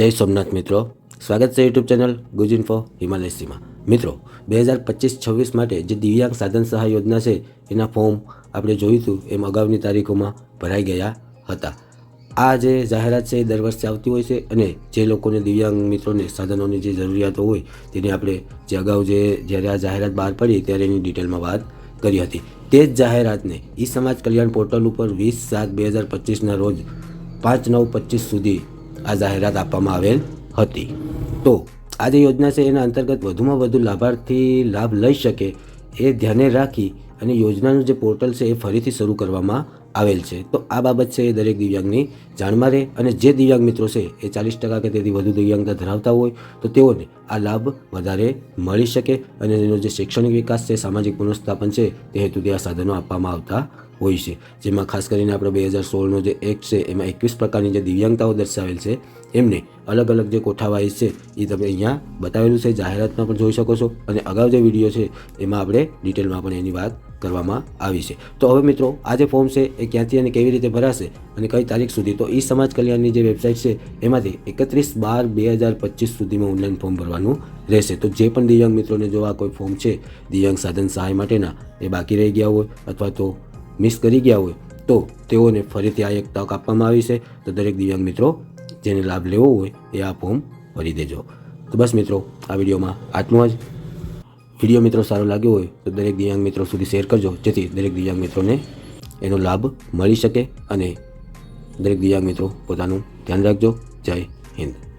જય સોમનાથ મિત્રો. સ્વાગત છે યુટ્યુબ ચેનલ ગુજ ઇન્ફો હિમાલય સીમા મિત્રો બે હજાર પચીસ છવ્વીસ માટે જે દિવ્યાંગ સાધન સહાય યોજના છે, એના ફોર્મ આપણે જોયું હતું એમ અગાઉની તારીખોમાં ભરાઈ ગયા હતા. આ જે જાહેરાત છે એ દર વર્ષે આવતી હોય છે અને જે લોકોને દિવ્યાંગ મિત્રોને સાધનોની જે જરૂરિયાતો હોય તેની આપણે જે અગાઉ જે જ્યારે આ જાહેરાત બહાર પડી ત્યારે એની ડિટેલમાં વાત કરી હતી. તે જ જાહેરાતને ઈ સમાજ કલ્યાણ પોર્ટલ ઉપર વીસ સાત બે હજાર પચીસના રોજ પાંચ નવ પચીસ સુધી આ જાહેરાત આપવામાં આવેલ હતી. તો આ જે યોજના છે, એના અંતર્ગત વધુમાં વધુ લાભાર્થી લાભ લઈ શકે એ ધ્યાને રાખી અને યોજનાનું જે પોર્ટલ છે, એ ફરીથી શરૂ કરવામાં આવેલ છે. તો આ બાબત છે, એ દરેક દિવ્યાંગની જાણમાં રહે અને જે દિવ્યાંગ મિત્રો છે, એ ચાલીસ ટકા કે તેથી વધુ દિવ્યાંગતા ધરાવતા હોય, તો તેઓને આ લાભ વધારે મળી શકે અને એનો જે શૈક્ષણિક વિકાસ છે, સામાજિક પુનઃસ્થાપન છે, તે હેતુથી આ સાધનો આપવામાં આવતા હોય છે. જેમાં ખાસ કરીને આપણે બે હજાર સોળનો જે એક્ટ છે, એમાં એકવીસ પ્રકારની જે દિવ્યાંગતાઓ દર્શાવેલ છે, એમને અલગ અલગ જે કોઠાવાઇઝ છે એ તમે અહીંયા બતાવેલું છે, જાહેરાતમાં પણ જોઈ શકો છો. અને અગાઉ જે વીડિયો છે, એમાં આપણે ડિટેલમાં પણ એની વાત કરવામાં આવી છે. તો હવે મિત્રો, આ જે ફોર્મ છે, એ ક્યાંથી અને કેવી રીતે ભરાશે અને કઈ તારીખ સુધી? તો ઈ સમાજ કલ્યાણની જે વેબસાઇટ છે, એમાંથી એકત્રીસ બાર બે હજાર પચીસ સુધીમાં ઓનલાઈન ફોર્મ ભરવાનું રહેશે. તો જે પણ દિવ્યાંગ મિત્રોને જો આ કોઈ ફોર્મ છે, દિવ્યાંગ સાધન સહાય માટેના, એ બાકી રહી ગયા હોય, અથવા તો મિસ કરી ગયા હોય તો તેઓને ફરીથી આ એક તક આપવામાં આવી છે. તો દરેક દિવ્યાંગ મિત્રો, જેને લાભ લેવો હોય એ આ ફોર્મ ભરી દેજો. તો બસ મિત્રો, આ વિડીયોમાં આટલું જ. વીડિયો મિત્રો સારો લાગ્યો હોય તો દરેક દિવ્યાંગ મિત્રો સુધી શેર કરજો, જેથી દરેક દિવ્યાંગ મિત્રોને એનો લાભ મળી શકે અને દરેક દિવ્યાંગ મિત્રો પોતાનું ધ્યાન રાખજો. જય હિન્દ.